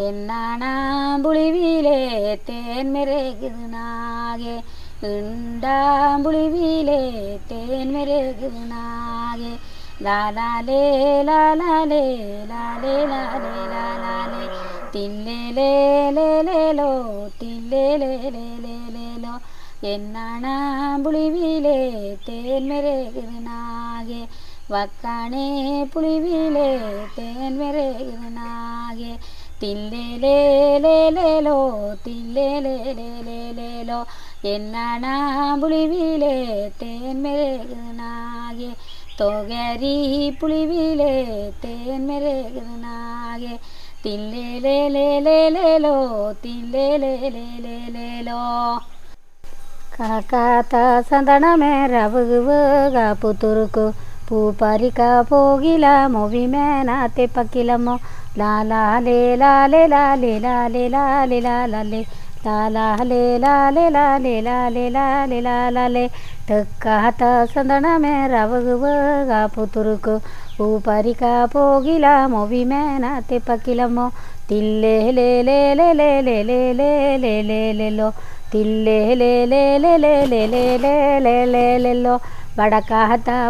എന്നാണാമ്പുളിവിലെ തേൻമെരകുനാകെ ഉണ്ടാമ്പുളിവിലെ തേൻമെരകുനാകെ ലാലാലേ ലാലാലേ ലാലേ ലാലേ ലാലാലേ തില്ലേലേ ലേലേലോ തില്ലേലേ ലേലേലേലോ വക്കാണേ പുളിവിലെ തേൻമെരകുനാകെ തില്ലേലേലേലോ തില്ലേലേലേലേലോ എന്നാണാമ്പുളിവിലെ തേൻമെരകനാകെ. തൊകരി പുളിവിലെ തേൻമെരകനാകെ. തില്ലേലേലേലേലോ തില്ലേലേലേലേലോ. കാക്കാത്ത സന്തണമേ രവുക പുത്തുറുക്കു പൂപ്പരിക്ക പോകിലമോ വിമേനാത്തെ പക്കിലമോ ലാലാലേ ലാലേ ലാലേ ലാലേ ലാലേ ലാലേ ലാലാലേ ലാലേ ലാലേ ലാലേ ലാലേ ലാലാലേ തെക്കാത്ത സന്തണമേ റവകുവേക പുതുറുക്കു ഊപ്പരിക്ക പോകിലമോ വിമേനാത്തെ പക്കിലമോ തില്ലേ ലേ ലേ ലേ ലേ ലേ ലേ ലേ ലേ ലേ ലേ law లే లే లే లే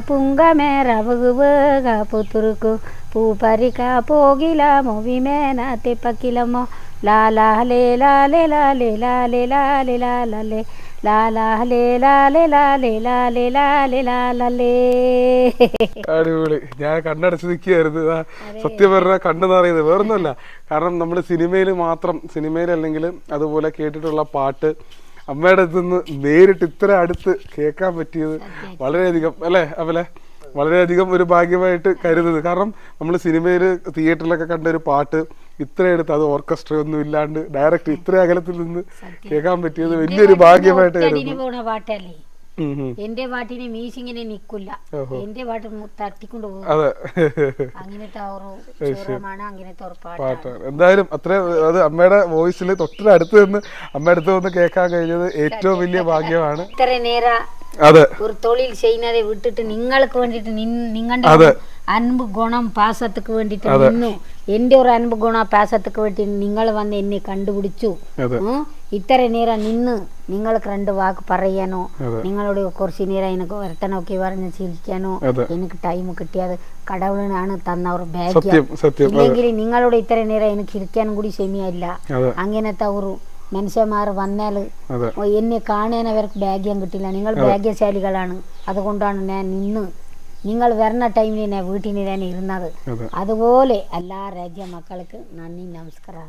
పుంగమేర బుగుబుగ పుతురుకు పూపరిక పోగిల మొవిమేన తిప్పకిలమో లాలాలే లాలే లాలే లాలే లాలే లాలే അടിപൊളി. ഞാൻ കണ്ണടച്ച് നിൽക്കുകയായിരുന്നു സത്യം പറഞ്ഞാൽ കണ്ണു നിറയുന്നത് വേറൊന്നുമല്ല. കാരണം നമ്മൾ സിനിമയിൽ മാത്രം സിനിമയിൽ അല്ലെങ്കിൽ അതുപോലെ കേട്ടിട്ടുള്ള പാട്ട് അമ്മയുടെ അടുത്ത് നിന്ന് നേരിട്ട് ഇത്ര അടുത്ത് കേൾക്കാൻ പറ്റിയത് വളരെയധികം അല്ലേ അവലെ വളരെയധികം ഒരു ഭാഗ്യമായിട്ട് കരുതുന്നത്. കാരണം നമ്മൾ സിനിമയിൽ തിയേറ്ററിലൊക്കെ കണ്ട ഒരു പാട്ട് ഇത്ര അടുത്ത് അത് ഓർക്കസ്ട്ര ഒന്നും ഇല്ലാണ്ട് ഡയറക്റ്റ് ഇത്ര അകലത്തിൽ നിന്ന് കേൾക്കാൻ പറ്റിയത് വലിയൊരു ഭാഗ്യമായിട്ട് പാട്ടല്ലേ. എന്റെ പാട്ടിന് മീശിങ്ങനെ നിക്കില്ല എന്റെ പാട്ട് തട്ടിക്കൊണ്ട് പോകും. അതെ. അങ്ങനത്തെ അങ്ങനത്തെ പാട്ടാണ്. എന്തായാലും അത്ര അത് അമ്മയുടെ വോയിസിൽ തൊട്ടടുത്ത് നിന്ന് അമ്മയുടെ അടുത്ത് വന്ന് കേൾക്കാൻ കഴിഞ്ഞത് ഏറ്റവും വലിയ ഭാഗ്യമാണ്. ഇത്ര നേര അതെ. ഒരു തൊഴിൽ ചെയ്യുന്നതെ വിട്ടിട്ട് നിങ്ങൾക്ക് വേണ്ടിട്ട് നിങ്ങളുടെ അൻപ് ഗുണം പാസത്തുക്ക് വേണ്ടിട്ട് നിന്നു. എന്റെ ഒരു അൻപ് ഗുണ പാസത്തുക്ക് വേണ്ടി നിങ്ങൾ വന്ന് എന്നെ കണ്ടുപിടിച്ചു. അതെ. ഉം. ഇത്ര നേരം നിന്ന് നിങ്ങൾക്ക് രണ്ട് വാക്ക് പറയാനോ അതെ. നിങ്ങളോട് കുറച്ച് നേരം എനിക്ക് വർത്തനമൊക്കെ പറഞ്ഞ് ചിരിക്കാനോ അതെ. എനിക്ക് ടൈം കിട്ടിയത് കടവുളിനാണ് തന്ന ഒരു ഭാഗ്യം. സത്യം സത്യം. ഇല്ലെങ്കിൽ നിങ്ങളോട് ഇത്ര നേരം എനിക്ക് ഇരിക്കാനും കൂടി ക്ഷമയില്ല. അതെ. അങ്ങനത്തെ ഒരു മനുഷ്യന്മാർ വന്നാൽ എന്നെ കാണാൻ അവർക്ക് ഭാഗ്യം കിട്ടില്ല. നിങ്ങൾ ഭാഗ്യശാലികളാണ്. അതുകൊണ്ടാണ് ഞാൻ നിന്ന് നിങ്ങൾ വരുന്ന ടൈമിൽ ഞാൻ വീട്ടിൽ തന്നെ ഇരുന്നത്. അതുപോലെ എല്ലാ രാജ്യ മക്കൾക്ക് നന്ദി നമസ്കാരം.